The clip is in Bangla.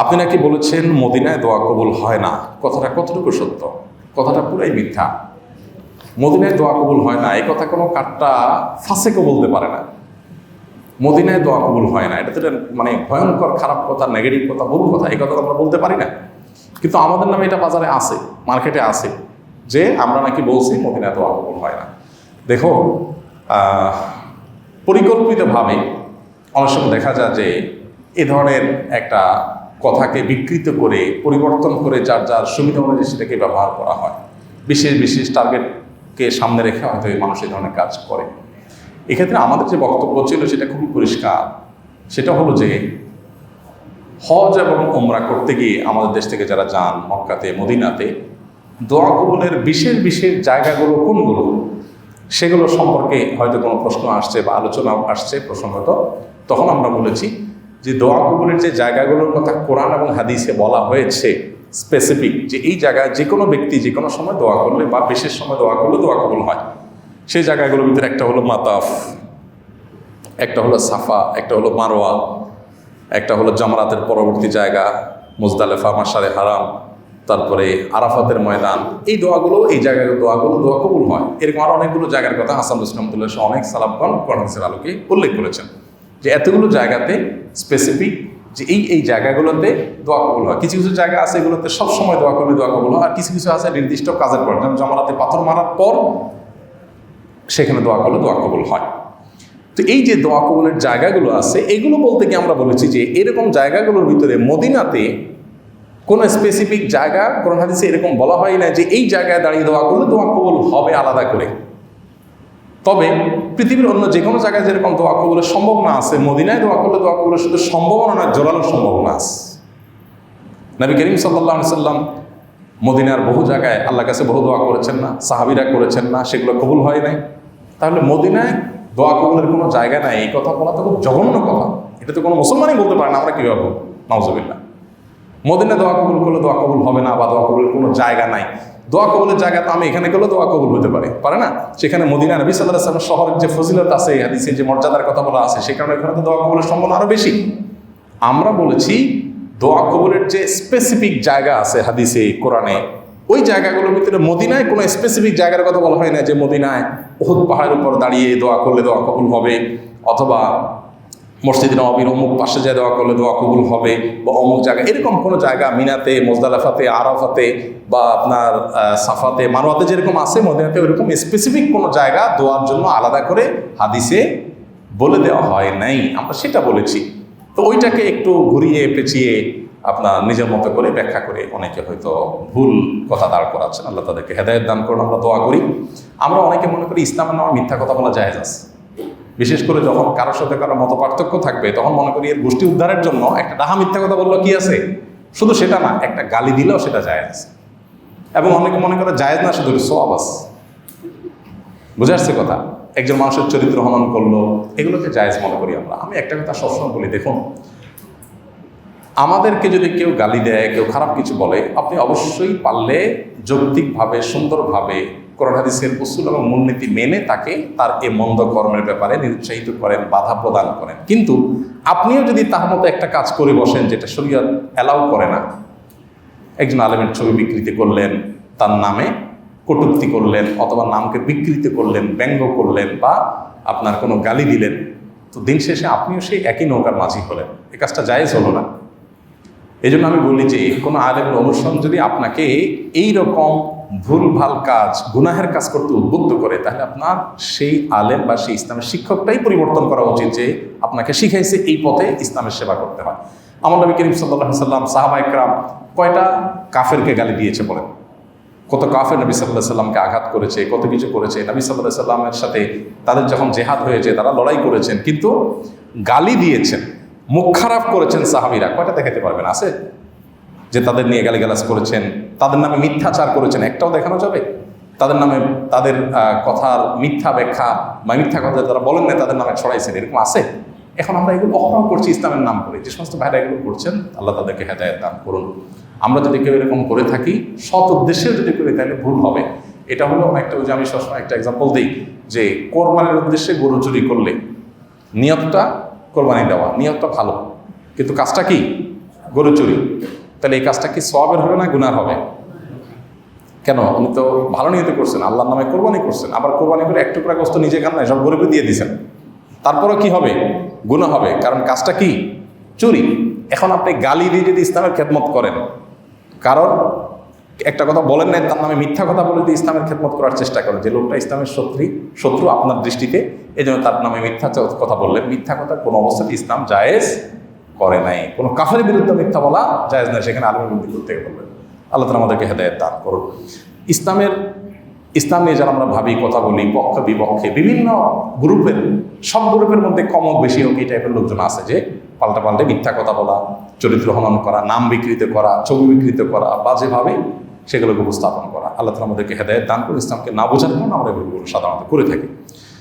আপনি নাকি বলেছেন মদিনায় দোয়া কবুল হয় না। কথাটা কতটুকু সত্য? কথাটা পুরাই মিথ্যা। মদিনায় দোয়া কবুল হয় না, এই কথা কোনো কাঠটা ফাঁসেকে বলতে পারে না। মদিনায় দোয়া কবুল হয় না, এটা তো মানে ভয়ঙ্কর খারাপ কথা নেগেটিভ কথা, ভুল কথা, এই কথা আমরা বলতে পারি না। কিন্তু আমাদের নামে এটা বাজারে আছে, মার্কেটে আছে, যে আমরা নাকি বলছি মদিনায় দোয়া কবুল হয় না। দেখো পরিকল্পিতভাবে অনেক সময় দেখা যায় যে এ ধরনের একটা কথাকে বিকৃত করে, পরিবর্তন করে যার যার সুবিধা অনুযায়ী সেটাকে ব্যবহার করা হয়। বিশেষ বিশেষ টার্গেটকে সামনে রেখে হয়তো মানুষ এই ধরনের কাজ করে। এক্ষেত্রে আমাদের যে বক্তব্য ছিল সেটা খুবই পরিষ্কার। সেটা হলো যে, হজ এবং ওমরা করতে গিয়ে আমাদের দেশ থেকে যারা যান মক্কাতে, মদিনাতে, দোয়া কবুলের বিশেষ বিশেষ জায়গাগুলো কোনগুলো? সেগুলো সম্পর্কে হয়তো কোনো প্রশ্ন আসছে বা আলোচনা আসছে প্রসঙ্গত। তখন আমরা বলেছি যে দোয়া কবুলের যে জায়গাগুলোর কথা কোরআন এবং হাদিসে বলা হয়েছে স্পেসিফিক যে এই জায়গায় যে কোনো ব্যক্তি যে কোনো সময় দোয়া করলে বা বিশেষ সময় দোয়া করলে দোয়া কবুল হয়। সেই জায়গাগুলোর ভিতরে একটা হলো মাতাফ, একটা হলো সাফা, একটা হলো মারোয়া একটা হলো জামারাতের পরবর্তী জায়গা, মুজদালেফা মাসারে হারাম, তারপরে আরাফাতের ময়দান। এই দোয়াগুলো, এই জায়গাগুলো দোয়াগুলো দোয়া কবুল হয়। এরকম আরও অনেকগুলো জায়গার কথা হাসান ইসলামতুল্লাহ অনেক সালাফগণ কোরআনের আলোকে উল্লেখ করেছেন। যে এতগুলো জায়গাতে স্পেসিফিক যে এই এই জায়গাগুলোতে দোয়া কবুল হয়। কিছু কিছু জায়গা আছে এগুলোতে সবসময় দোয়া করলে দোয়া কবুল হয়, আর কিছু কিছু আছে নির্দিষ্ট কাজের পর। যেমন জমারাতে পাথর মারার পর সেখানে দোয়া করলে দোয়া কবুল হয়। তো এই যে দোয়া কবুলের জায়গাগুলো আছে, এগুলো বলতে গিয়ে আমরা বলেছি যে এরকম জায়গাগুলোর ভিতরে মদিনাতে কোনো স্পেসিফিক জায়গা, কোরআন হাদিসে এরকম বলা হয় না যে এই জায়গায় দাঁড়িয়ে দোয়া করলে দোয়া কবুল হবে আলাদা করে। তবে পৃথিবীর অন্য যে কোনো জায়গায় যেরকম দোয়া কবুলের সম্ভাবনা আছে, মদিনায় দোয়া করলে দোয়া কবুলের শুধু সম্ভাবনা না, জোরালো সম্ভাবনা আছে। নবী করিম সাল্লাহ সাল্লাম মদিনার বহু জায়গায় আল্লাহ কাছে বহু দোয়া করেছেন না, সাহাবিরা করেছেন না, সেগুলো কবুল হয় নাই। তাহলে মদিনায় দোয়া কবুলের কোনো জায়গা নাই, এই কথা বলা তো খুব জঘন্য কথা। এটা তো কোনো মুসলমানই বলতে পারে না, আমরা কীভাবে নওজবিল্লা মদিনা দোয়া কবুল করলে দোয়া কবুল হবে না বা দোয়া কবুলের কোনো জায়গা নাই। দোয়া কবুলের জায়গা তো আমি এখানে গেলে দোয়া কবুল হতে পারে। পারে না? সেখানে মদিনা নবী সাল্লাহ সাল্লাম শহরের যে ফজিলত আছে হাদিসের যে মর্যাদার কথা বলা আছে, সে কারণে এখানে তো দোয়া কবুলের সম্ভাবনা আরও বেশি। আমরা বলেছি, দোয়া কবুলের যে স্পেসিফিক জায়গা আছে হাদিসে, কোরআনে, ওই জায়গাগুলোর ভিতরে মদিনায় কোনো স্পেসিফিক জায়গার কথা বলা হয় না যে মদিনায় ওহুদ পাহাড়ের উপর দাঁড়িয়ে দোয়া করলে দোয়া কবুল হবে, অথবা মসজিদ নবীর অমুক পাশে যায় দোয়া করলে দোয়া কবুল হবে বা অমুক জায়গা, এরকম কোনো জায়গা মিনাতে, মোজদালাফাতে, আরাফাতে বা আপনার সাফাতে মারোয়াতে যেরকম আছে মদিনাতে ওইরকম স্পেসিফিক কোনো জায়গা দোয়ার জন্য আলাদা করে হাদিসে বলে দেওয়া হয় নাই। আমরা সেটা বলেছি। তো ওইটাকে একটু ঘুরিয়ে পেঁচিয়ে আপনার নিজের মতো করে ব্যাখ্যা করে অনেকে হয়তো ভুল কথা দাঁড় করাচ্ছেন। আল্লাহ তাদেরকে হেদায়ত দান করুন, আমরা দোয়া করি। আমরা অনেকে মনে করি ইসলামের নামে মিথ্যা কথা বলা যায় আছে। বিশেষ করে যখন কারোর সাথে কারও মত পার্থক্য থাকবে, তখন মনে করি এর গোষ্ঠী উদ্ধারের জন্য একটা ডাহা মিথ্যা কথা বলল কি আছে? শুধু সেটা না, একটা গালি দিলেও সেটা যায় আছে। এবং অনেকে মনে করে জায়েজ না, শুধু সব আছে। বুঝে আসছে কথা? একজন মানুষের চরিত্র হনন করল, এগুলোকে জায়েজ মনে করি আমরা। আমি একটা কথা সবসময় বলি, দেখুন, আমাদেরকে যদি কেউ গালি দেয়, কেউ খারাপ কিছু বলে, আপনি অবশ্যই পারলে যৌক্তিকভাবে, সুন্দরভাবে কোরআন হাদিসের উসুল এবং মূলনীতি মেনে তাকে তার এ মন্দ কর্মের ব্যাপারে নিরুৎসাহিত করেন, বাধা প্রদান করেন। কিন্তু আপনিও যদি তার মতো একটা কাজ করে বসেন যেটা শরীয়ত অ্যালাউ করে না, একজন আলেমের ছবি বিকৃতি করলেন, তার নামে কটুক্তি করলেন অথবা নামকে বিকৃতি করলেন, ব্যঙ্গ করলেন বা আপনার কোনো গালি দিলেন, তো দিন শেষে আপনিও সেই একই নৌকার মাঝি হলেন। এ কাজটা জায়েজ হলো না। এই আমি বলি যে কোনো আলেমের অনুষ্ঠান যদি আপনাকে এই রকম ভুলভাল কাজ, গুনাহের কাজ করতে উদ্বুদ্ধ করে, তাহলে আপনার সেই আলেম বা সেই ইসলামের শিক্ষকটাই পরিবর্তন করা উচিত যে আপনাকে শিখাইছে এই পথে ইসলামের সেবা করতে হয়। আমার নবী করিম সাল্লাহ সাল্লাম সাহাবা একরাম কয়টা কাফেরকে গালি দিয়েছে বলেন? কত কাফের নবী সাল্লাহ সাল্লামকে আঘাত করেছে, কত কিছু করেছে। নবী সাল্লাহ সাল্লামের সাথে তাদের যখন জেহাদ হয়েছে, তারা লড়াই করেছেন, কিন্তু গালি দিয়েছেন, মুখ খারাপ করেছেন সাহাবিরা। কয়টা দেখাতে পারবেন? আছে? যে তাদের নিয়ে গালিগালাজ করেছেন, তাদের নামে মিথ্যাচার করেছেন, একটাও দেখানো যাবে? তাদের নামে তাদের কথার মিথ্যা ব্যাখ্যা বা মিথ্যা কথা তারা বলেন না তাদের নামে ছড়াইছেন, এরকম আছে? এখন আমরা এগুলো অহরহ করছি ইসলামের নাম করে। যে সমস্ত ভাইরা এগুলো করছেন, আল্লাহ তাদেরকে হেদায়ত দান করুন। আমরা যদি কেউ এরকম করে থাকি, সৎ উদ্দেশ্যে যদি করি, তাহলে ভুল হবে। এটা হলো একটা, ওই যে আমি সবসময় একটা এক্সাম্পল দিই, যে কোরবানির উদ্দেশ্যে গরু চুরি করলে নিয়তটা কোরবানি দেওয়া, নিয়তটা ভালো। কিন্তু কাজটা কি? গরু চুরি। তাহলে এই কাজটা কি সবের হবে না গুনার হবে? কেন? উনি তো ভালো নিয়ত করছেন, আল্লাহর নামে কোরবানি করছেন, আবার কোরবানি করে এক টুকরা গোস্ত নিজে খান না সব গরিবে দিয়ে দিয়েছেন। তারপরও কি হবে? গুণা হবে। কারণ কাজটা কি? চুরি। এখন আপনি গালি দিয়ে যদি ইসলামের খেদমত করেন, কারণ একটা কথা বলেন না তার নামে মিথ্যা কথা বলে দিয়ে ইসলামের খেদমত করার চেষ্টা করেন, যে লোকটা ইসলামের শত্রু শত্রু আপনার দৃষ্টিতে এই জন্য তার নামে মিথ্যা কথা বললেন। মিথ্যা কথা কোনো অবস্থাতে ইসলাম জায়েজ করে নাই। কোনো কাফের বিরুদ্ধে মিথ্যা বলা জায়েজ না সেখানে আলমের বিরুদ্ধে করতে বলবেন আল্লাহ তালা আমাদেরকে হেদায়ত দান করুন ইসলামের, ইসলাম নিয়ে যারা আমরা ভাবি, কথা বলি, পক্ষ, বিপক্ষে, বিভিন্ন গ্রুপের, সব গ্রুপের মধ্যে কম হোক বেশি হোক, এই টাইপের লোকজন আছে যে পাল্টা পাল্টে মিথ্যা কথা বলা, চরিত্র হনন করা, নাম বিকৃত করা, ছবি বিকৃত করা বাজেভাবে সেগুলোকে উপস্থাপন করা। আল্লাহ তালা আমাদেরকে হেদায়ত দান করে ইসলামকে না বোঝার কারণে আমরা সাধারণত করে থাকি।